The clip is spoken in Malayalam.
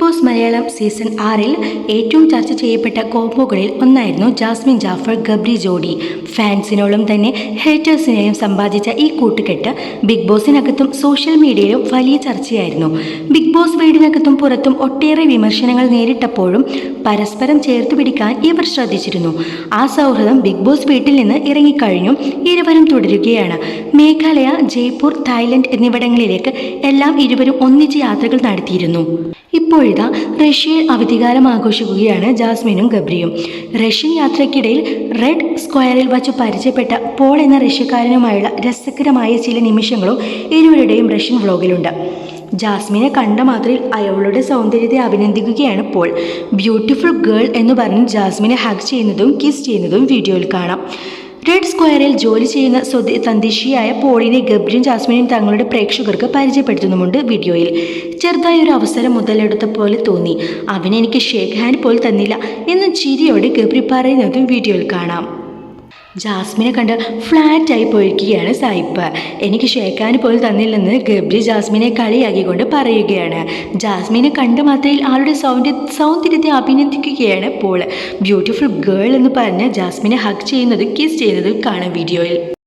ബോസ് മലയാളം സീസൺ ആറിൽ ഏറ്റവും ചർച്ച ചെയ്യപ്പെട്ട കോമ്പോകളിൽ ഒന്നായിരുന്നു ജാസ്മിൻ ജാഫർ ഗബ്രി ജോഡി. ഫാൻസിനോളം തന്നെ ഹേറ്റേഴ്സിനെയും സമ്പാദിച്ച ഈ കൂട്ടുകെട്ട് ബിഗ് ബോസിനകത്തും സോഷ്യൽ മീഡിയയിലും വലിയ ചർച്ചയായിരുന്നു. ബിഗ് ബോസ് വീടിനകത്തും പുറത്തും ഒട്ടേറെ വിമർശനങ്ങൾ നേരിട്ടപ്പോഴും പരസ്പരം ചേർത്ത് പിടിക്കാൻ ഇവർ ശ്രദ്ധിച്ചിരുന്നു. ആ സൗഹൃദം ബിഗ് ബോസ് വീട്ടിൽ നിന്ന് ഇറങ്ങിക്കഴിഞ്ഞു ഇരുവരും തുടരുകയാണ്. മേഘാലയ ജയ്പൂർ തായ്ലൻഡ് എന്നിവിടങ്ങളിലേക്ക് എല്ലാം ഇരുവരും ഒന്നിച്ച് യാത്രകൾ നടത്തിയിരുന്നു. ഇപ്പോഴിതാ റഷ്യയിൽ അവധികാരം ആഘോഷിക്കുകയാണ് ജാസ്മിനും ഗബ്രിയും. റഷ്യൻ യാത്രയ്ക്കിടയിൽ റെഡ് സ്ക്വയറിൽ വച്ച് പരിചയപ്പെട്ട പോൾ എന്ന റഷ്യക്കാരനുമായുള്ള രസകരമായ ചില നിമിഷങ്ങളും ഇരുവരുടെയും റഷ്യൻ വ്ളോഗിലുണ്ട്. ജാസ്മിനെ കണ്ട മാത്രയിൽ അയാളുടെ സൗന്ദര്യത്തെ അഭിനന്ദിക്കുകയാണ് പോൾ. ബ്യൂട്ടിഫുൾ ഗേൾ എന്ന് പറഞ്ഞ് ജാസ്മിനെ ഹഗ് ചെയ്യുന്നതും കിസ് ചെയ്യുന്നതും വീഡിയോയിൽ കാണാം. റെഡ് സ്ക്വയറിൽ ജോലി ചെയ്യുന്ന സ്വദേ തദ്ദേശീയായ പോളിനെ ഗബ്രിയും ജാസ്മിനും തങ്ങളുടെ പ്രേക്ഷകർക്ക് പരിചയപ്പെടുത്തുന്നുമുണ്ട് വീഡിയോയിൽ. ചെറുതായി ഒരു അവസരം മുതലെടുത്ത പോലെ തോന്നി. അവനെനിക്ക് ഷേക്ക് ഹാൻഡ് പോലും തന്നില്ല എന്ന ചിരിയോടെ ഗബ്രി പറയുന്നതും വീഡിയോയിൽ കാണാം. ജാസ്മിനെ കണ്ട് ഫ്ലാറ്റായി പോയിരിക്കുകയാണ് സായിപ്പ്. എനിക്ക് ഷേക്കാൻ പോലും തന്നില്ലെന്ന് ഗബ്രി ജാസ്മിനെ കളിയാക്കിക്കൊണ്ട് പറയുകയാണ്. ജാസ്മിനെ കണ്ട മാത്രയിൽ ആളുടെ സൗന്ദര്യ സൗന്ദര്യത്തെ അഭിനന്ദിക്കുകയാണ് പോൾ ബ്യൂട്ടിഫുൾ ഗേൾ എന്ന് പറഞ്ഞ് ജാസ്മിനെ ഹഗ് ചെയ്യുന്നതും കിസ് ചെയ്യുന്നതും കാണാം വീഡിയോയിൽ